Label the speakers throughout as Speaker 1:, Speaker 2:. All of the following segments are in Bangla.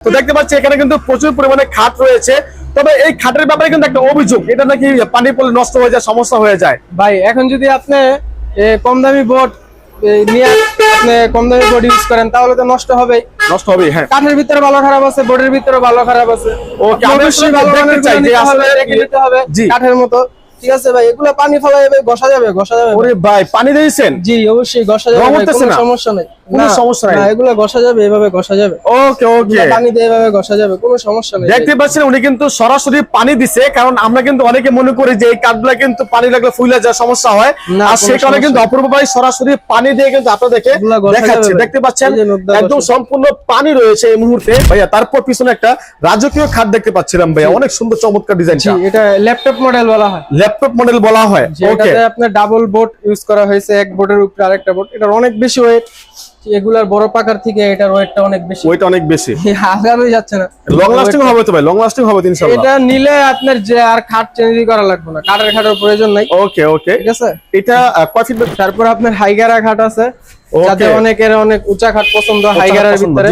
Speaker 1: তো দেখতে পাচ্ছি এখানে কিন্তু প্রচুর পরিমাণে খাট রয়েছে। তবে এই খাটের ব্যাপারে কিন্তু একটা অভিযোগ এটা নাকি পানি পড়লে নষ্ট হয়ে যায় সমস্যা হয়ে যায়?
Speaker 2: ভাই এখন যদি আপনি কম দামি বোর্ড নিয়ে আপনি কম দামি বোর্ড ইউজ করেন তাহলে তো নষ্ট হবেই।
Speaker 1: নষ্ট হবে হ্যাঁ।
Speaker 2: কাঠের ভিতরে ভালো খারাপ আছে বোর্ডের ভিতরে ভালো খারাপ আছে।
Speaker 1: ওকে,
Speaker 2: অবশ্যই ভালো মানের
Speaker 1: চাই যে
Speaker 2: নিতে হবে,
Speaker 1: আসলে
Speaker 2: দেখে নিতে হবে
Speaker 1: জি।
Speaker 2: কাঠের মতো। ঠিক আছে ভাই এগুলো পানি ফেলা যাবে ঘষা যাবে ঘষা যাবে
Speaker 1: ওরে ভাই। পানি দিয়েছেন?
Speaker 2: জি অবশ্যই ঘষা যাবে কোনো সমস্যা নেই।
Speaker 1: কোনো সমস্যা নাই?
Speaker 2: এগুলো ঘষা যাবে এভাবে ঘষা যাবে।
Speaker 1: ওকে ওকে।
Speaker 2: পানি দিয়ে এভাবে ঘষা যাবে কোনো সমস্যা নেই।
Speaker 1: দেখতে পাচ্ছেন উনি কিন্তু সরাসরি পানি দিছে কারণ আমরা কিন্তু অনেকে মনে করি যে এই কাঠগুলা কিন্তু পানি লাগলে ফুলে সমস্যা হয়। আর কারণে কিন্তু অপূর্ব ভাই সরাসরি পানি দিয়ে কিন্তু আপনাদেরকে দেখাচ্ছে। দেখতে পাচ্ছেন একদম সম্পূর্ণ পানি রয়েছে এই মুহূর্তে। ভাইয়া তারপর পিছনে একটা রাজকীয় খাট দেখতে পাচ্ছিলাম ভাইয়া। অনেক সুন্দর চমৎকার
Speaker 2: জি
Speaker 1: ডিজাইনটা
Speaker 2: এটা ল্যাপটপ মডেল বলা হয়।
Speaker 1: ল্যাপটপ মডেল বলা হয় ওকে
Speaker 2: আপনার ডাবল বোর্ড ইউজ করা হয়েছে এক বোর্ডের উপরে আরেকটা বোর্ড এটার অনেক বেশি ওয়েট এগুলার বড় পাকার থেকে এটার ওয়েটটা অনেক বেশি।
Speaker 1: ওয়েট অনেক বেশি।
Speaker 2: হাজারই যাচ্ছে না।
Speaker 1: লং লাস্টিং হবে তো ভাই লং লাস্টিং হবে ইনশাআল্লাহ।
Speaker 2: এটা নিলে আপনার যে আর খাট চেঞ্জ করা লাগবে না কাঠের খাটের প্রয়োজন নাই।
Speaker 1: ওকে ওকে
Speaker 2: ঠিক আছে?
Speaker 1: এটা কয় ফিট
Speaker 2: তারপর আপনার হাইগারা খাট আছে. যাতে অনেকের অনেক উঁচা খাট পছন্দ হাইগারার ভিতরে।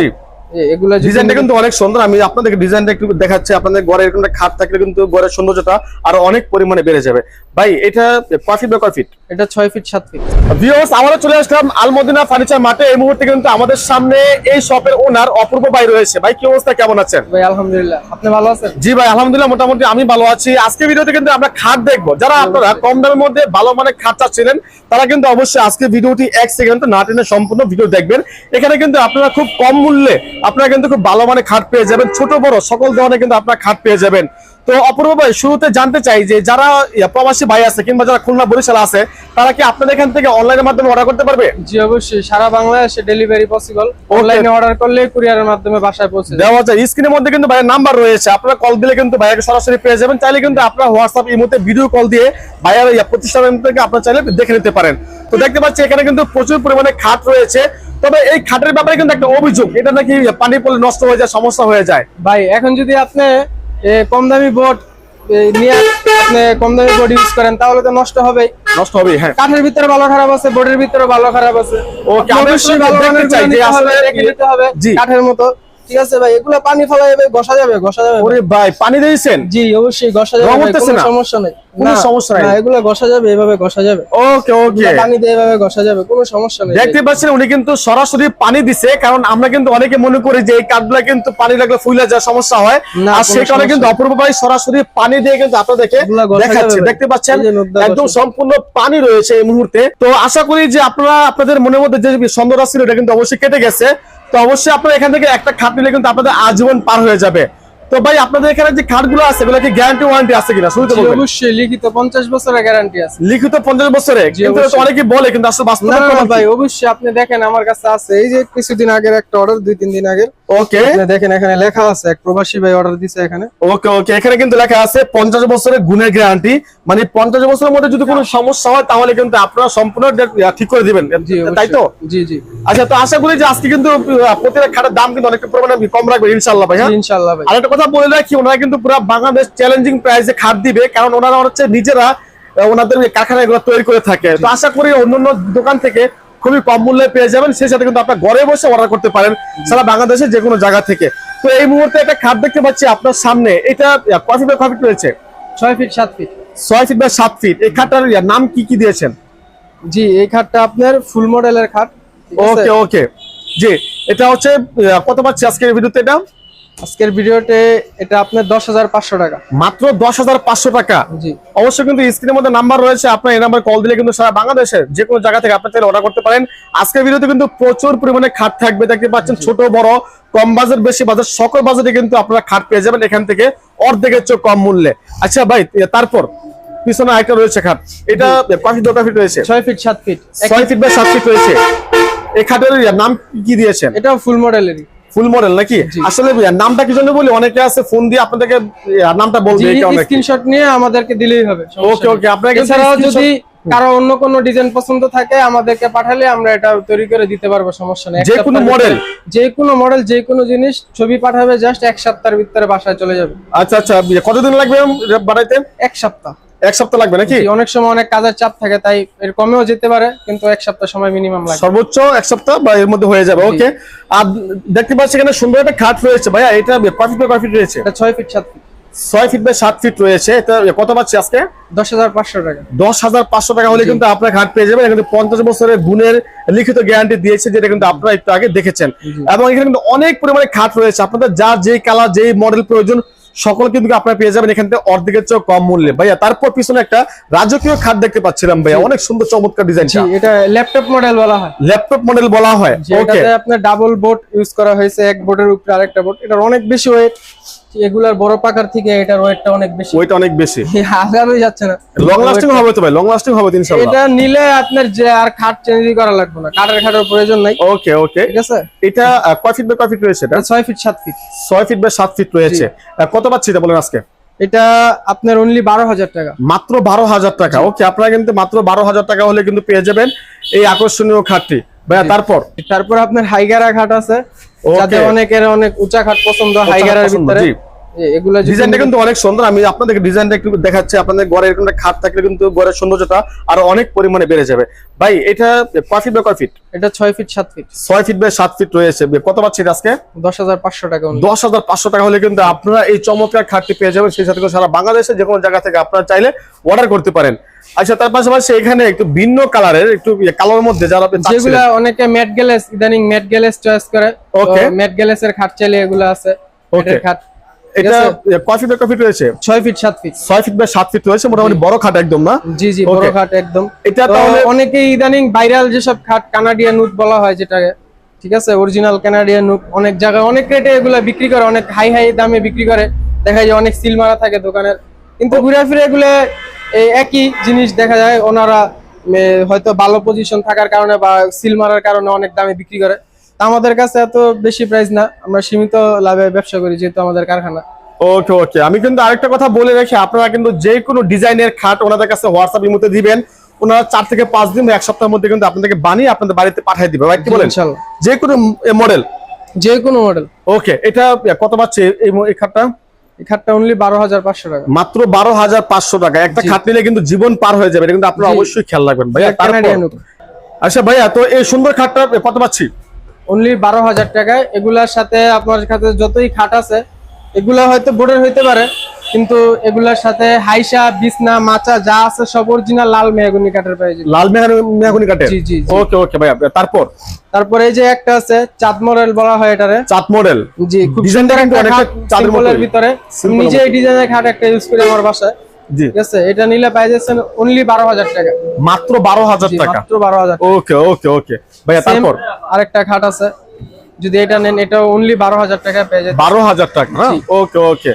Speaker 2: এগুলা যদি
Speaker 1: ডিজাইনটা কিন্তু অনেক সুন্দর। আমি আপনাদেরকে ডিজাইনটা একটু দেখাচ্ছি। আপনাদের ঘরে এরকম একটা খাট থাকলে কিন্তু ঘরের সৌন্দর্যটা আরও অনেক পরিমাণে বেড়ে যাবে। ভাই এটা কয় ফিট বা কয় ফিট
Speaker 2: এটা ফিট ফিট
Speaker 1: ভিউয়ার্স আমরা চলে আসলাম আলমদিনা ফার্নিচার এই মুহূর্তে কিন্তু আমাদের সামনে এই শপের ওনার অপূর্ব ভাই রয়েছে। ভাই কি অবস্থা? কেমন আছেন?
Speaker 2: ভাই আলহামদুলিল্লাহ। আপনি ভালো আছেন?
Speaker 1: জি ভাই আলহামদুলিল্লাহ মোটামুটি আমি ভালো আছি। আজকে ভিডিওতে কিন্তু আমরা খাট দেখব। যারা আপনারা কম দামের মধ্যে ভালো মানের খাট চাচ্ছিলেন তারা কিন্তু অবশ্যই আজকে ভিডিওটি এক সেকেন্ড না টেনে সম্পূর্ণ ভিডিও দেখবেন। এখানে কিন্তু আপনারা খুব কম মূল্যে আপনারা কিন্তু খুব ভালো মানে খাট পেয়ে যাবেন। ছোট বড় সকল ধরনের কিন্তু আপনারা খাট পেয়ে যাবেন। তো অপূর্ব ভাই শুরুতে জানতে চাই যে যারা প্রবাসী ভাই আছে কিংবা যারা খুলনা বরিশাল আছে তারা কি আপনাদের এখান থেকে অনলাইনের মাধ্যমে অর্ডার করতে পারবে?
Speaker 2: জি অবশ্যই। সারা বাংলাদেশে ডেলিভারি পসিবল অনলাইনে অর্ডার করলে কুরিয়ারের মাধ্যমে বাসায় পৌঁছে
Speaker 1: দেওয়া যায়। স্ক্রিনের মধ্যে কিন্তু ভাইয়ের নাম্বার রয়েছে। আপনারা কল দিলে কিন্তু ভাইয়াকে সরাসরি পেয়ে যাবেন। চাইলে কিন্তু আপনারা হোয়াটসঅ্যাপ ইমোতে ভিডিও কল দিয়ে ভাইয়ার ইয়া প্রতিষ্ঠানের থেকে আপনারা চাইলে দেখে নিতে পারেন। তো দেখতে পাচ্ছি এখানে কিন্তু প্রচুর পরিমাণে খাট রয়েছে। তবে এই খাটের ব্যাপারে কিন্তু একটা অভিযোগ। এটা নাকি পানি পড়লে নষ্ট হয়ে যায় সমস্যা হয়ে যায়।
Speaker 2: ভাই এখন যদি আপনি কম দামি বোর্ড নিয়ে আপনি কম দামি বোর্ড ইউজ করেন তাহলে তো নষ্ট হবেই।
Speaker 1: নষ্ট হবে হ্যাঁ।
Speaker 2: কাঠের ভিতরে ভালো খারাপ আছে বোর্ডের ভিতরে ভালো খারাপ আছে।
Speaker 1: ওকে,
Speaker 2: অবশ্যই ভালো মানের
Speaker 1: চাই
Speaker 2: গুলো
Speaker 1: যে
Speaker 2: হবে,
Speaker 1: আসলে-
Speaker 2: দেখে নিতে হবে কাঠের মতো। ঠিক আছে ভাই এগুলো পানি ফেলা যাবে ঘষা যাবে ঘষা যাবে
Speaker 1: ওরে ভাই। পানি দিয়েছেন?
Speaker 2: জি অবশ্যই ঘষা যাবে
Speaker 1: রং
Speaker 2: ভাই,
Speaker 1: উঠতেছে
Speaker 2: কোনো সমস্যা নেই।
Speaker 1: কোনো সমস্যা নাই?
Speaker 2: না এগুলো ঘষা যাবে এভাবে ঘষা যাবে।
Speaker 1: ওকে ওকে।
Speaker 2: পানি দিয়ে এভাবে ঘষা যাবে কোনো সমস্যা নেই।
Speaker 1: দেখতে পাচ্ছেন উনি কিন্তু সরাসরি পানি দিছে কারণ আমরা কিন্তু অনেকে মনে করি যে এই কাঠগুলা কিন্তু পানি লাগলে ফুলে যায় সমস্যা হয়। আর সেই কারণে কিন্তু অপূর্ব ভাই সরাসরি পানি দিয়ে কিন্তু আপনাদেরকে দেখাচ্ছে। দেখতে পাচ্ছেন
Speaker 2: যে
Speaker 1: একদম সম্পূর্ণ পানি রয়েছে এই মুহূর্তে। তো আশা করি যে আপনারা আপনাদের মনের মধ্যে যে সন্দেহ ছিল এটা কিন্তু অবশ্যই কেটে গেছে। তো অবশ্যই আপনারা এখান থেকে একটা খাট নিলে কিন্তু আপনাদের আজীবন পার হয়ে যাবে। তো ভাই আপনাদের এখানে যে খাটগুলো আছে এগুলো কি গ্যারান্টি ওয়ারেন্টি আছে কিনা? শুরুতে
Speaker 2: জি,
Speaker 1: বলবেন।
Speaker 2: অবশ্যই লিখিত পঞ্চাশ বছরের গ্যারান্টি আছে।
Speaker 1: লিখিত পঞ্চাশ বছরে? কিন্তু। অনেকে বলে কিন্তু আসলে বাস্তবে
Speaker 2: না? ভাই অবশ্যই আপনি দেখেন আমার কাছে আছে। এই যে কিছুদিন আগের একটা অর্ডার দুই তিন দিন আগের।
Speaker 1: ওকে
Speaker 2: আপনি দেখেন এখানে লেখা আছে এক প্রবাসী ভাই অর্ডার দিছে এখানে।
Speaker 1: ওকে ওকে এখানে কিন্তু লেখা আছে পঞ্চাশ বছরের গুণের গ্যারান্টি মানে পঞ্চাশ বছরের মধ্যে যদি কোনো সমস্যা হয় তাহলে কিন্তু আপনারা সম্পূর্ণ ঠিক করে দিবেন। তাই তো?
Speaker 2: জি জি।
Speaker 1: আচ্ছা তো আশা করি যে আজকে কিন্তু প্রতিটা খাটের দাম কিন্তু অনেকটা পরিমাণে কম রাখবেন ইনশাল্লাহ ভাই হ্যাঁ?
Speaker 2: ইনশাআল্লাহ ভাই।
Speaker 1: আর একটা কথা বলে রাখি ওনারা কিন্তু পুরো বাংলাদেশ চ্যালেঞ্জিং প্রাইসে খাট দিবে কারণ ওনারা হচ্ছে নিজেরা ওনাদের কারখানা এগুলো তৈরি করে থাকে। তো আশা করি অন্যান্য দোকান থেকে খুবই কম মূল্যে পেয়ে যাবেন সেই সাথে কিন্তু আপনার ঘরে বসে অর্ডার করতে পারেন সারা বাংলাদেশের যে কোনো জায়গা থেকে। তো এই মুহূর্তে একটা খাট দেখতে পাচ্ছি আপনার সামনে এটা কফি বাই কফি রয়েছে?
Speaker 2: ছয় ফিট সাত ফিট
Speaker 1: ছয় ফিট বা সাত ফিট এই খাটটার নাম কি কি দিয়েছেন?
Speaker 2: জি এই খাটটা আপনার ফুল মডেলের খাট?
Speaker 1: ওকে ওকে। জি এটা হচ্ছে কত পাচ্ছি আজকের ভিডিওতে এটা?
Speaker 2: আজকের ভিডিওতে এটা আপনার দশ হাজার পাঁচশো টাকা।
Speaker 1: মাত্র দশ হাজার পাঁচশো টাকা?
Speaker 2: জি।
Speaker 1: অবশ্যই কিন্তু স্ক্রিনের মধ্যে নাম্বার রয়েছে আপনার এই নাম্বার কল দিলে কিন্তু সারা বাংলাদেশের যে কোনো জায়গা থেকে আপনার চাইলে অর্ডার করতে পারেন। আজকের ভিডিওতে কিন্তু প্রচুর পরিমাণে খাট থাকবে দেখতে পাচ্ছেন ছোট বড় কম বাজার বেশি বাজার সকল বাজারে কিন্তু আপনারা খাট পেয়ে যাবেন এখান থেকে অর্ধেকের চেয়ে কম মূল্যে। আচ্ছা ভাই তারপর পিছনে আরেকটা রয়েছে খাট। এটা কফি দোকা ফিট রয়েছে।
Speaker 2: ছয় ফিট সাত ফিট।
Speaker 1: ছয় ফিট বাই সাত ফিট রয়েছে। এই খাটের নাম কি দিয়েছেন?
Speaker 2: এটা ফুল মডেলেরই
Speaker 1: ফুল মডেল নাকি? আসলে ভাইয়া, নামটা কি জন্য বলি? অনেকে আছে ফোন দিয়ে আপনাদেরকে নামটা বলবে
Speaker 2: স্ক্রিনশট নিয়ে আমাদেরকে দিলেই হবে
Speaker 1: ওকে ওকে আপনাকে
Speaker 2: যদি কারও অন্য কোনো ডিজাইন পছন্দ থাকে আমাদেরকে পাঠালে আমরা এটা তৈরি করে দিতে পারব সমস্যা নেই।
Speaker 1: যে কোনো?
Speaker 2: ভিতরে- যে কোনো মডেল যে কোনো জিনিস ছবি পাঠাবে জাস্ট এক সপ্তাহের ভিতরে বাসায় চলে যাবে।
Speaker 1: আচ্ছা আচ্ছা কতদিন লাগবে বানাইতে
Speaker 2: এক সপ্তাহ।
Speaker 1: এক সপ্তাহ লাগবে নাকি?
Speaker 2: অনেক সময় অনেক কাজের চাপ থাকে তাই এর কমেও যেতে পারে কিন্তু এক সপ্তাহ সময় মিনিমাম লাগে
Speaker 1: সর্বোচ্চ এক সপ্তাহ বা এর মধ্যে হয়ে যাবে ওকে আর দেখতে পাচ্ছি এখানে সুন্দর একটা খাট রয়েছে ভাইয়া এটা কয় ফিট কয় ফিট রয়েছে?
Speaker 2: এটা ছয় ফিট সাত ফিট
Speaker 1: ছয় ফিট বাই সাত ফিট রয়েছে এটা কত পাচ্ছি আজকে?
Speaker 2: দশ হাজার পাঁচশো টাকা।
Speaker 1: দশ হাজার পাঁচশো টাকা হলে কিন্তু আপনার খাট পেয়ে যাবেন কিন্তু পঞ্চাশ বছরের গুণের লিখিত গ্যারান্টি দিয়েছে যেটা কিন্তু আপনারা একটু আগে দেখেছেন। এবং এখানে কিন্তু অনেক পরিমাণে খাট রয়েছে আপনাদের যা যেই কালার যেই মডেল প্রয়োজন সকল কিন্তু আপনারা পেয়ে যাবেন এখান থেকে অর্ধেকের চেয়ে কম মূল্যে। ভাইয়া তারপর পিছনে একটা রাজকীয় খাট দেখতে পাচ্ছিলাম ভাইয়া। অনেক সুন্দর চমৎকার ডিজাইন
Speaker 2: এটা ল্যাপটপ মডেল বলা হয়।
Speaker 1: ল্যাপটপ মডেল বলা হয়। ওকে
Speaker 2: আপনার ডাবল বোর্ড ইউজ করা হয়েছে। এক বোর্ডের উপরে আরেকটা বোর্ড এটা অনেক বেশি ওয়েট এগুলার বড় পাকার থেকে এটার ওয়েটটা অনেক বেশি।
Speaker 1: অনেক বেশি।
Speaker 2: আগানোই যাচ্ছে না।
Speaker 1: লং লাস্টিং হবে তো ভাই লং লাস্টিং হবে ইনশাআল্লাহ।
Speaker 2: এটা নিলে আপনার যে আর খাট চেঞ্জ করা লাগবে না কাঠের খাটের প্রয়োজন নাই।
Speaker 1: ওকে ওকে
Speaker 2: ঠিক আছে?
Speaker 1: এটা কয় ফিট বাই কয় ফিট রয়েছে এটা?
Speaker 2: এটা ছয় ফিট সাত ফিট
Speaker 1: ছয় ফিট বাই সাত ফিট রয়েছে। কত পাচ্ছি এটা বলেন আজকে?
Speaker 2: এটা আপনার অনলি বারো হাজার টাকা।
Speaker 1: মাত্র বারো হাজার টাকা। ওকে আপনারা কিন্তু মাত্র বারো হাজার টাকা হলে কিন্তু পেয়ে যাবেন এই আকর্ষণীয় খাটটি। ভাইয়া তারপর?
Speaker 2: তারপর আপনার হাইগারা খাট আছে। যাতে অনেকের অনেক উঁচা খাট পছন্দ হাইগারার ভিতরে। এগুলো
Speaker 1: ডিজাইনটা কিন্তু অনেক সুন্দর। আমি আপনাদের ডিজাইনটা একটু দেখাচ্ছি। আপনাদের ঘরে এরকম একটা খাট থাকলে কিন্তু ঘরের সৌন্দর্যটা আরও অনেক পরিমাণে বেড়ে যাবে। ভাই এটা কয় ফিট কয় ফিট
Speaker 2: এটা ফিট সাত ফিট
Speaker 1: ছয় ফিট বাই সাত ফিট রয়েছে। কত আজকে?
Speaker 2: টাকা
Speaker 1: টাকা হলে কিন্তু আপনারা এই চমৎকার খাটটি পেয়ে যাবেন। সেই সাথে সারা বাংলাদেশে যে কোনো জায়গা থেকে আপনারা চাইলে অর্ডার করতে পারেন। আচ্ছা তার পাশাপাশি এখানে একটু ভিন্ন কালারের একটু কালার মধ্যে যারা
Speaker 2: যেগুলা অনেকে ম্যাট গ্যালেস ইদানিং ম্যাট গ্যালেস চয়েস করে।
Speaker 1: Okay.
Speaker 2: ম্যাট গ্যালেসের খাট চাইলে এগুলো আছে. ম্যাটের খাট।
Speaker 1: এটা কয় ফিট কয় ফিট রয়েছে?
Speaker 2: ফিট ফিট
Speaker 1: ছয় ফিট বাই সাত ফিট রয়েছে মোটামুটি বড় খাট একদম না?
Speaker 2: জি জি বড় খাট একদম।
Speaker 1: এটা তাহলে
Speaker 2: অনেকেই ইদানিং ভাইরাল যেসব খাট কানাডিয়ান নুট বলা হয় যেটাকে ঠিক আছে? অরিজিনাল কানাডিয়ান নুট অনেক জায়গায় অনেক রেটে এগুলা বিক্রি করে অনেক হাই হাই দামে বিক্রি করে। দেখা যায় অনেক সিল মারা থাকে দোকানের। কিন্তু ঘুরে ফিরে এগুলো একই জিনিস দেখা যায় ওনারা হয়তো ভালো পজিশন থাকার কারণে বা সিল মারার কারণে অনেক দামে বিক্রি করে। আমাদের কাছে এত বেশি প্রাইস না। আমরা সীমিত লাভে ব্যবসা করি যেহেতু আমাদের কারখানা।
Speaker 1: ওকে ওকে। আমি কিন্তু আরেকটা কথা বলে রাখি আপনারা কিন্তু যে কোনো ডিজাইনের খাট ওনাদের কাছে হোয়াটসঅ্যাপ ইমোতে দিবেন। ওনারা চার থেকে পাঁচ দিন এক সপ্তাহের মধ্যে কিন্তু আপনাদেরকে বানিয়ে আপনাদের বাড়িতে পাঠিয়ে দিবে কি বলেন? যে কোনো মডেল
Speaker 2: যে কোনো মডেল
Speaker 1: ওকে এটা কত পাচ্ছে এই খাটটা?
Speaker 2: এই খাটটা অনলি বারো হাজার পাঁচশো টাকা।
Speaker 1: মাত্র বারো হাজার পাঁচশো টাকা। একটা খাট নিলে কিন্তু জীবন পার হয়ে যাবে এটা কিন্তু আপনারা অবশ্যই খেয়াল রাখবেন। ভাইয়া আচ্ছা ভাইয়া তো এই সুন্দর খাটটা কত পাচ্ছি?
Speaker 2: অনলি বারো হাজার টাকায়। এগুলার সাথে আপনার কাছে যতই খাট আছে এগুলা হয়তো বোর্ডের হইতে পারে কিন্তু এগুলার সাথে হাইসা বিছনা মাচা যা আছে সব অরিজিনাল লাল মেহগুনি কাঠের যাবেন।
Speaker 1: লাল মেহাগুনি কাটে
Speaker 2: জি, জি।
Speaker 1: ওকে ওকে ভাই তারপর?
Speaker 2: তারপরে এই যে একটা আছে চাঁদ মডেল বলা হয় এটারে।
Speaker 1: চাঁদ মডেল?
Speaker 2: জি খুব
Speaker 1: ডিজাইনটা কিন্তু অনেকটা
Speaker 2: এর
Speaker 1: মতোই।
Speaker 2: ভিতরে। নিজে এই ডিজাইনের খাট একটা ইউজ করি আমার বাসায়। ঠিক আছে এটা নিলে পাই যাচ্ছেন অনলি বারো হাজার টাকা।
Speaker 1: মাত্র বারো হাজার টাকা?
Speaker 2: মাত্র বারো হাজার
Speaker 1: ওকে ওকে ওকে। ভাইয়া তারপর?
Speaker 2: আরেকটা খাট আছে। যদি এটা নেন এটা অনলি বারো হাজার টাকা পেয়ে যাচ্ছে
Speaker 1: বারো হাজার টাকা ওকে ওকে।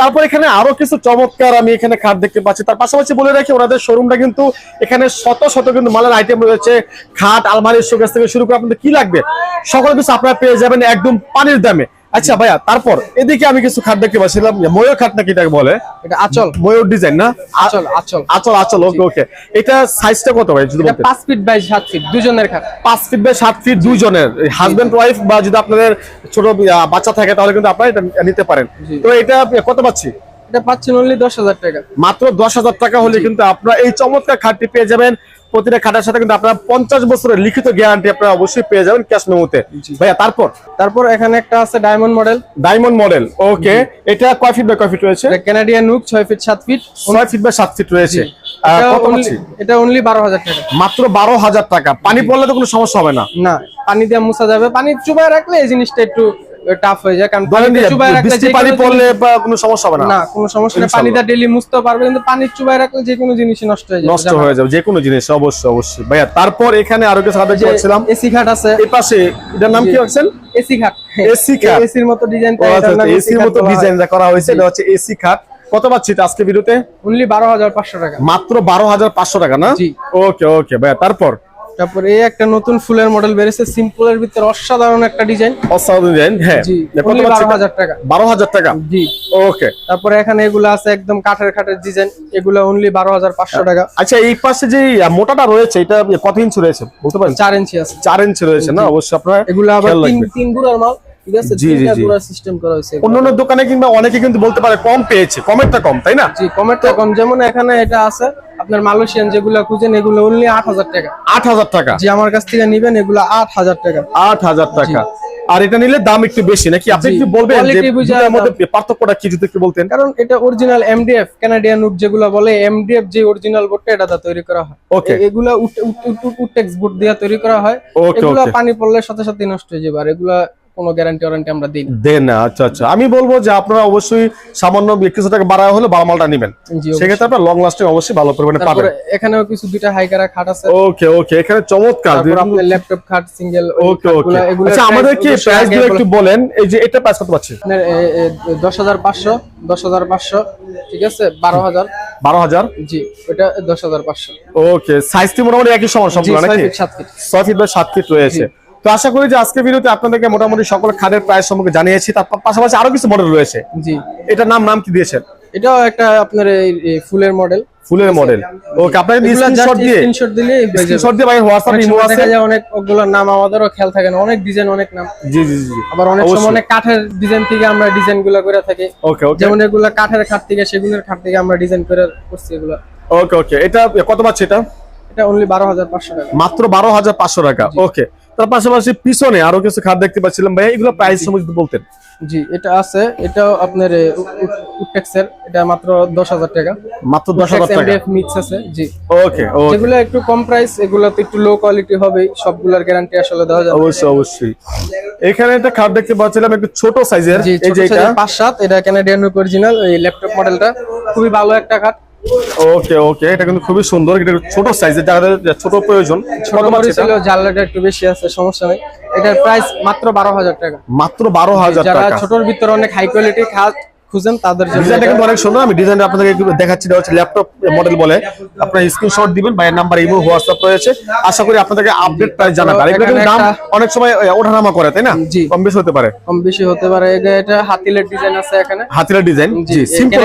Speaker 1: তারপর এখানে আরও কিছু চমৎকার আমি এখানে খাট দেখতে পাচ্ছি। তার পাশাপাশি বলে রাখি ওনাদের শোরুমটা কিন্তু এখানে শত শত কিন্তু মালের আইটেম রয়েছে। খাট আলমারি শোকেস থেকে শুরু করে আপনাদের কি লাগবে? সকল কিছু আপনারা পেয়ে যাবেন একদম পানির দামে। আচ্ছা ভাইয়া তারপর এদিকে আমি কিছু খাট দেখতে পাচ্ছিলাম। ময়ূর খাট নাকি এটাকে বলে?
Speaker 2: এটা আচল।
Speaker 1: ময়ূর ডিজাইন না?
Speaker 2: আচল আচল।
Speaker 1: আচল আচল ওকে ওকে এটা সাইজটা কত ভাই যদি বলতেন?
Speaker 2: পাঁচ ফিট বাই সাত ফিট দুজনের খাট।
Speaker 1: পাঁচ ফিট বাই সাত ফিট দুইজনের হাজবেন্ড ওয়াইফ বা যদি আপনাদের ছোট বাচ্চা থাকে তাহলে কিন্তু আপনারা এটা নিতে পারেন। তো এটা কত পাচ্ছি?
Speaker 2: এটা পাচ্ছেন অনলি দশ হাজার টাকা।
Speaker 1: মাত্র দশ হাজার টাকা হলে কিন্তু আপনারা এই চমৎকার খাটটি পেয়ে যাবেন। প্রতিটা খাটার সাথে কিন্তু আপনারা বছরের লিখিত গ্যারান্টি আপনারা অবশ্যই পেয়ে যাবেন ক্যাশ মেমোতে ভাইয়া তারপর?
Speaker 2: তারপর এখানে একটা আছে diamond model
Speaker 1: diamond model okay এটা কয় ফিট বাই কয় ফিট রয়েছে?
Speaker 2: এটা কানাডিয়ান নুক ছয় ফিট সাত ফিট
Speaker 1: ফিট বাই ফিট রয়েছে।
Speaker 2: এটা অনলি টাকা।
Speaker 1: মাত্র বারো হাজার টাকা। পানি পড়লে তো কোনো সমস্যা হবে না।
Speaker 2: না পানি দিয়ে মুছা যাবে। পানি চুবায় রাখলে এই জিনিসটা একটু টাফ হয়ে যায় কারণ চুবায় রাখলে
Speaker 1: বৃষ্টি পানি পড়লে কোনো সমস্যা হবে না।
Speaker 2: না কোনো সমস্যা
Speaker 1: ইনশাল্লাহ।
Speaker 2: পানিটা ডেলি মুছতে পারবে কিন্তু পানি রাখলে যে কোনো জিনিসই নষ্ট হয়ে যাবে
Speaker 1: নষ্ট হয়ে যাবে যে কোনো জিনিস অবশ্যই অবশ্যই। ভাইয়া তারপর এখানে আরও কিছু
Speaker 2: এসি খাট আছে।
Speaker 1: এই পাশে এটার নাম কি রাখছেন?
Speaker 2: এসি খাট
Speaker 1: AC খাট।
Speaker 2: এসির মতো ডিজাইন
Speaker 1: এসির মতো ডিজাইন করা হয়েছে এটা হচ্ছে এসি খাট কত পাচ্ছি আজকে ভিডিওতে
Speaker 2: অনলি বারো হাজার পাঁচশো টাকা।
Speaker 1: মাত্র বারো হাজার পাঁচশো টাকা না। ওকে ওকে ভাইয়া তারপর?
Speaker 2: তারপর এই একটা নতুন ফুলের মডেল বেরিয়েছে। সিম্পলের ভিতরে অসাধারণ একটা ডিজাইন
Speaker 1: অসাধারণ ডিজাইন হ্যাঁ।
Speaker 2: বারো হাজার টাকা।
Speaker 1: বারো হাজার টাকা?
Speaker 2: জি।
Speaker 1: ওকে।
Speaker 2: তারপরে এখানে এগুলো আছে একদম কাঠের খাটের ডিজাইন এগুলো অনলি বারো হাজার পাঁচশো টাকা।
Speaker 1: আচ্ছা এই পাশে যে মোটাটা রয়েছে এটা কত ইঞ্চি রয়েছে? বলতে পারেন?
Speaker 2: চার ইঞ্চি আছে।
Speaker 1: চার ইঞ্চি রয়েছে না? অবশ্যই আপনারা
Speaker 2: এগুলো আবার তিন গুড়ার মাল। ঠিক আছে?
Speaker 1: জি, জি,
Speaker 2: তিনটা
Speaker 1: জি।
Speaker 2: সিস্টেম করা হয়েছে
Speaker 1: অন্যান্য দোকানে কিংবা অনেকে কিন্তু বলতে পারে কম পেয়েছে কমেরটা কম তাই না?
Speaker 2: জি কমেরটা কম। যেমন এখানে এটা আছে আপনার মালয়েশিয়ান যেগুলো খুঁজেন এগুলো অনলি আট হাজার টাকা।
Speaker 1: আট হাজার টাকা?
Speaker 2: যে আমার কাছ থেকে নিবেন এগুলো আট হাজার টাকা।
Speaker 1: আট হাজার টাকা। আর এটা নিলে দাম একটু বেশি নাকি আপনি একটু বলবেন যে
Speaker 2: quality বুঝে
Speaker 1: দুটার মধ্যে পার্থক্যটা কি যদি একটু বলতেন?
Speaker 2: কারণ এটা অরিজিনাল এমডিএফ কানাডিয়ান উড যেগুলো বলে এমডিএফ যে অরিজিনাল বোর্ডটা এটা দা তৈরি করা হয়. এ- এগুলা উডটেক্স বোর্ড দিয়ে তৈরি করা হয়। এগুলা পানি পড়লে সাথে সাথে নষ্ট হয়ে যাবে। আর এগুলা কোনো গ্যারান্টি ওয়ারেন্টি আমরা দিই না।
Speaker 1: দেন না আচ্ছা আচ্ছা। আমি বলব যে আপনারা অবশ্যই সামান্য কিছু টাকা বাড়া হলে ভালো মালটা নেবেন। সেক্ষেত্রে আপনার লং লাস্টিং অবশ্যই ভালো পরিমাণে পাবেন।
Speaker 2: এখানেও কিছু দুইটা হাইকারা খাট আছে।
Speaker 1: ওকে ওকে এখানে চমৎকার।
Speaker 2: আপনার ল্যাপটপ খাট সিঙ্গেল
Speaker 1: ওকে ওকে আচ্ছা আমাদেরকে প্রাইসগুলো একটু বলেন এই যে এটা প্রাইস কত পাচ্ছি?
Speaker 2: দশ হাজার পাঁচশো দশ হাজার পাঁচশো ঠিক আছে? বারো হাজার।
Speaker 1: বারো হাজার?
Speaker 2: জি ওটা দশ হাজার পাঁচশো।
Speaker 1: ওকে সাইজটি মোটামুটি একই সমান সবগুলো নাকি?
Speaker 2: ফিট ফিট
Speaker 1: বা ফিট রয়েছে। তো আশা করি যে আজকে ভিডিওতে আপনাদেরকে মোটামুটি সকল খাদের প্রাইস সম্পর্কে জানিয়েছি। তার পাশাপাশি আরও কিছু মডেল রয়েছে।
Speaker 2: জি।
Speaker 1: এটার নাম নাম কি দিয়েছেন?
Speaker 2: এটাও একটা আপনার এই ফুলের মডেল
Speaker 1: ফুলের মডেল ওকে আপনাকে স্ক্রিনশট দিয়ে?
Speaker 2: স্ক্রিনশট দিলে
Speaker 1: স্ক্রিনশট দিয়ে ভাই
Speaker 2: অনেক
Speaker 1: ইমো আছে
Speaker 2: দেখা যায় অনেক ওগুলোর নাম আমাদেরও খেয়াল থাকে না। অনেক ডিজাইন অনেক নাম।
Speaker 1: জি জি জি
Speaker 2: আবার অনেক সময় অনেক কাঠের ডিজাইন থেকে আমরা ডিজাইনগুলা করে থাকি।
Speaker 1: ওকে ওকে।
Speaker 2: যেমন এগুলা কাঠের খাট থেকে সেগুলোর খাট থেকে আমরা ডিজাইন করে করছি এগুলা।
Speaker 1: ওকে ওকে। এটা কত পাচ্ছে এটা?
Speaker 2: এটা অনলি বারো হাজার পাঁচশো টাকা।
Speaker 1: মাত্র বারো হাজার পাঁচশো টাকা। ওকে। তার পাশাপাশি পিছনে আরও কিছু খাট দেখতে পাচ্ছিলাম ভাই এগুলো প্রাইস একটু বলতেন।
Speaker 2: জি এটা আছে এটাও আপনার উটেক্সের এটা মাত্র দশ হাজার টাকা।
Speaker 1: মাত্র দশ হাজার টাকা।
Speaker 2: মিক্স আছে জি।
Speaker 1: ওকে ওকে
Speaker 2: যেগুলো একটু কম প্রাইস এগুলো তো একটু লো কোয়ালিটি হবে সবগুলোর গ্যারান্টি আসলে দেওয়া যাবে।
Speaker 1: অবশ্যই অবশ্যই। এখানে একটা খাট দেখতে পাচ্ছিলাম একটু ছোট সাইজের এই যে এটা।
Speaker 2: সাইজের পাঁচ সাত এটা ক্যানাডিয়ান অরিজিনাল এই ল্যাপটপ মডেলটা খুবই ভালো একটা খাট।
Speaker 1: ওকে ওকে এটা কিন্তু খুবই সুন্দর। এটা ছোট সাইজের যাদের ছোট প্রয়োজন।
Speaker 2: ছোট
Speaker 1: কত
Speaker 2: ছিল
Speaker 1: এটা?
Speaker 2: একটু বেশি আছে সমস্যা নেই। এটার প্রাইস মাত্র বারো হাজার টাকা।
Speaker 1: মাত্র বারো হাজার
Speaker 2: যারা
Speaker 1: টাকা।
Speaker 2: ছোটর ভিতরে অনেক হাই কোয়ালিটি খাট খুঁজেন তাদের জন্য
Speaker 1: ডিজাইনটা কিন্তু অনেক সুন্দর। আমি ডিজাইনটা আপনাদের দেখাচ্ছি এটা হচ্ছে ল্যাপটপ মডেল বলে। আপনার স্ক্রিনশট দিবেন ভাইয়ের নাম্বার ইমো হোয়াটসঅ্যাপ রয়েছে। আশা করি আপনাদেরকে আপডেট প্রাইস জানাবে। আর এগুলো কিন্তু দাম অনেক সময় ওঠানামা করে তাই না। কম বেশি হতে পারে।
Speaker 2: কম বেশি হতে পারে। এটা- এটা হাতিলের ডিজাইন আছে এখানে।
Speaker 1: ডিজাইন জি। সিম্পল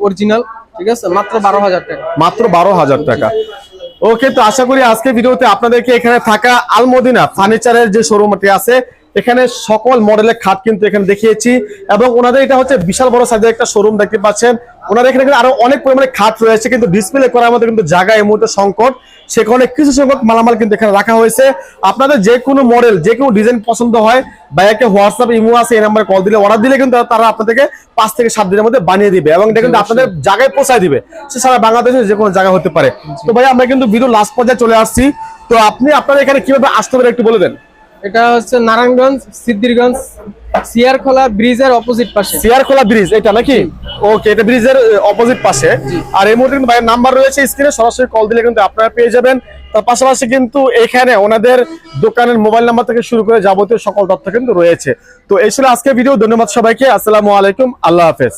Speaker 2: অরিজিনাল ঠিক আছে? মাত্র বারো হাজার টাকা।
Speaker 1: মাত্র বারো হাজার টাকা। ওকে, তো আশা করি আজকে ভিডিওতে আপনাদেরকে এখানে থাকা আলমদিনা ফার্নিচারের যে শোরুমটি আছে, এখানে সকল মডেলের খাট কিন্তু এখানে দেখিয়েছি। এবং ওনাদের এটা হচ্ছে বিশাল বড় সাইজের একটা শোরুম দেখতে পাচ্ছেন। ওনাদের এখানে কিন্তু আরও অনেক পরিমাণে খাট রয়েছে কিন্তু ডিসপ্লে করার মধ্যে কিন্তু জায়গা এই মুহূর্তে সংকট। সে কারণে কিছু সংখ্যক মালামাল কিন্তু এখানে রাখা হয়েছে। আপনাদের যে কোনো মডেল যে কোনো ডিজাইন পছন্দ হয় বা ভাইয়াকে হোয়াটসঅ্যাপ ইমো আছে এই নাম্বারে কল দিলে অর্ডার দিলে কিন্তু তারা আপনাদেরকে পাঁচ থেকে সাত দিনের মধ্যে বানিয়ে দিবে এবং এটা কিন্তু আপনাদের জায়গায় পৌঁছায় দিবে। সে সারা বাংলাদেশের যে কোনো জায়গা হতে পারে। তো ভাই আমরা কিন্তু ভিডিও লাস্ট পর্যায়ে চলে আসছি। তো আপনি আপনারা এখানে কীভাবে আসতে পারে একটু বলে দেন।
Speaker 2: এটা হচ্ছে নারায়ণগঞ্জ সিদ্দিরগঞ্জ সিয়ারখোলা ব্রিজের অপোজিট পাশে।
Speaker 1: সিয়ারখোলা ব্রিজ, এটা নাকি? ওকে এটা ব্রিজের অপোজিট পাশে। আর এই মুহূর্তে কিন্তু নাম্বার রয়েছে স্ক্রিনে সরাসরি কল দিলে কিন্তু আপনারা পেয়ে যাবেন। তার পাশাপাশি কিন্তু এখানে ওনাদের দোকানের মোবাইল নাম্বার থেকে শুরু করে যাবতীয় সকল তথ্য কিন্তু রয়েছে। তো এই ছিল আজকে ভিডিও ধন্যবাদ সবাইকে। আসসালামু আলাইকুম, আল্লাহ হাফেজ।